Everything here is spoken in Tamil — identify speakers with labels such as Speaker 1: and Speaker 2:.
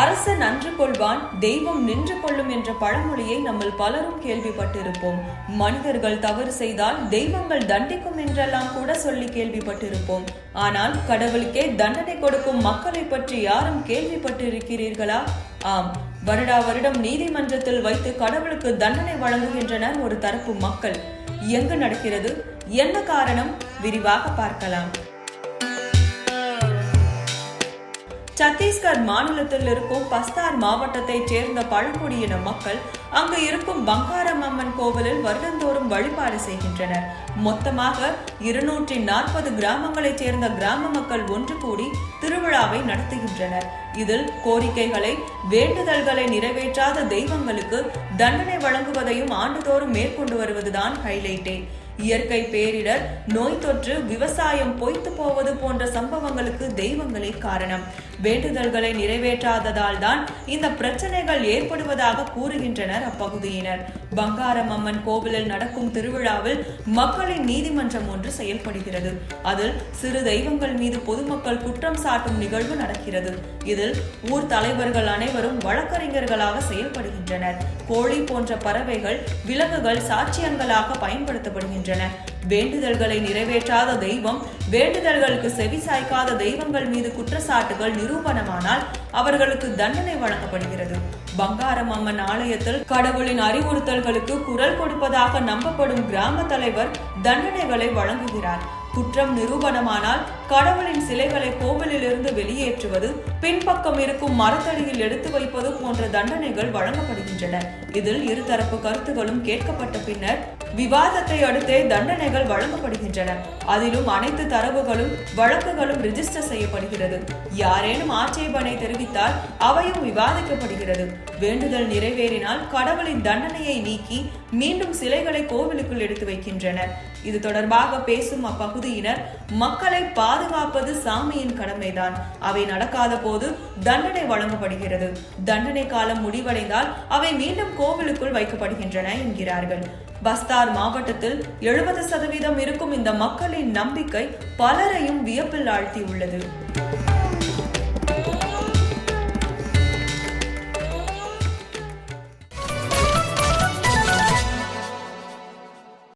Speaker 1: அரசன் நன்று கொள்வான் தெய்வம் நின்று கொள்ளும் என்ற பழமொழியை நம்மில் பலரும் கேள்விப்பட்டிருப்போம். மனிதர்கள் தவறு செய்தால் தெய்வங்கள் தண்டிக்கும் என்றெல்லாம் கூட சொல்லி கேள்விப்பட்டிருப்போம். ஆனால் கடவுளுக்கே தண்டனை கொடுக்கும் மக்களை பற்றி யாரும் கேள்விப்பட்டிருக்கிறீர்களா? ஆம் வருடா வருடம் நீதிமன்றத்தில் வைத்து கடவுளுக்கு தண்டனை வழங்குகின்றனர் ஒரு தரப்பு மக்கள். எங்கு நடக்கிறது? என்ன காரணம்? விரிவாக பார்க்கலாம். சத்தீஸ்கர் மாநிலத்தில் இருக்கும் பஸ்தார் மாவட்டத்தைச் சேர்ந்த பழங்குடியின மக்கள் அங்கு இருக்கும் பங்காரம் அம்மன் கோவிலில் வருடந்தோறும் வழிபாடு செய்கின்றனர். மொத்தமாக இருநூற்றி நாற்பது கிராமங்களைச் சேர்ந்த கிராம மக்கள் ஒன்று கூடி திருவிழாவை நடத்துகின்றனர். இதில் கோரிக்கைகளை வேண்டுதல்களை நிறைவேற்றாத தெய்வங்களுக்கு தண்டனை வழங்குவதையும் ஆண்டுதோறும் மேற்கொண்டு வருவதுதான் ஹைலைட்டே இயற்கை பேரிடர் நோய் தொற்று விவசாயம் பொய்த்து போவது போன்ற சம்பவங்களுக்கு தெய்வங்களே காரணம். வேண்டுதல்களை நிறைவேற்றாததால் தான் இந்த பிரச்சனைகள் ஏற்படுவதாக கூறுகின்றனர் அப்பகுதியினர். பங்காரம் அம்மன் கோவிலில் நடக்கும் திருவிழாவில் மக்களின் நீதிமன்றம் ஒன்று செயல்படுகிறது. அதில் சிறு தெய்வங்கள் மீது பொதுமக்கள் குற்றம் சாட்டும் நிகழ்வு நடக்கிறது. இதில் ஊர் தலைவர்கள் அனைவரும் வழக்கறிஞர்களாக செயல்படுகின்றனர். கோழி போன்ற பறவைகள் விலங்குகள் சாட்சியங்களாக பயன்படுத்தப்படுகின்றன. வேண்டுதல்களை நிறைவேற்றாத தெய்வம் வேண்டுதல்களுக்கு செவி சாய்க்காத தெய்வங்கள் மீது குற்றச்சாட்டுகள் நிரூபணமானால் அவர்களுக்கு தண்டனை வழங்கப்படுகிறது. பங்காரம் அம்மன் ஆலயத்தில் கடவுளின் அறிவுறுத்தல்களுக்கு குரல் கொடுப்பதாக நம்பப்படும் கிராம தலைவர் தண்டனைகளை வழங்குகிறார். குற்றம் நிரூபணமானால் கடவுளின் சிலைகளை கோவிலிலிருந்து வெளியேற்றுவது பின்பக்கம் இருக்கும் மரத்தடியில் எடுத்து வைப்பது போன்ற தண்டனைகள் வழங்கப்படுகின்றன. இதில் இருதரப்பு கருத்துகளும் கேட்கப்பட்ட பின்னர் விவாதத்தை அடுத்தே தண்டனைகள் வழங்கப்படுகின்றன. அதிலும் அனைத்து தரவுகளும் வழக்குகளும் ரிஜிஸ்டர் செய்யப்படுகிறது. யாரேனும் ஆட்சேபனை தெரிவித்தால் அவையும் விவாதிக்கப்படுகிறது. வேண்டுதல் நிறைவேறினால் கடவுளின் தண்டனையை நீக்கி மீண்டும் சிலைகளை கோவிலுக்குள் எடுத்து வைக்கின்றனர். இது தொடர்பாக பேசும் அப்பகுதியினர் மக்களை பாதுகாப்பது சாமியின் கடமைதான். அவை நடக்காத போது தண்டனை வழங்கப்படுகிறது. தண்டனை காலம் முடிவடைந்தால் அவை மீண்டும் கோவிலுக்குள் வைக்கப்படுகின்றன என்கிறார்கள். பஸ்தார் மாவட்டத்தில் எழுபது சதவீதம் இருக்கும் இந்த மக்களின் நம்பிக்கை பலரையும் வியப்பில் ஆழ்த்தியுள்ளது.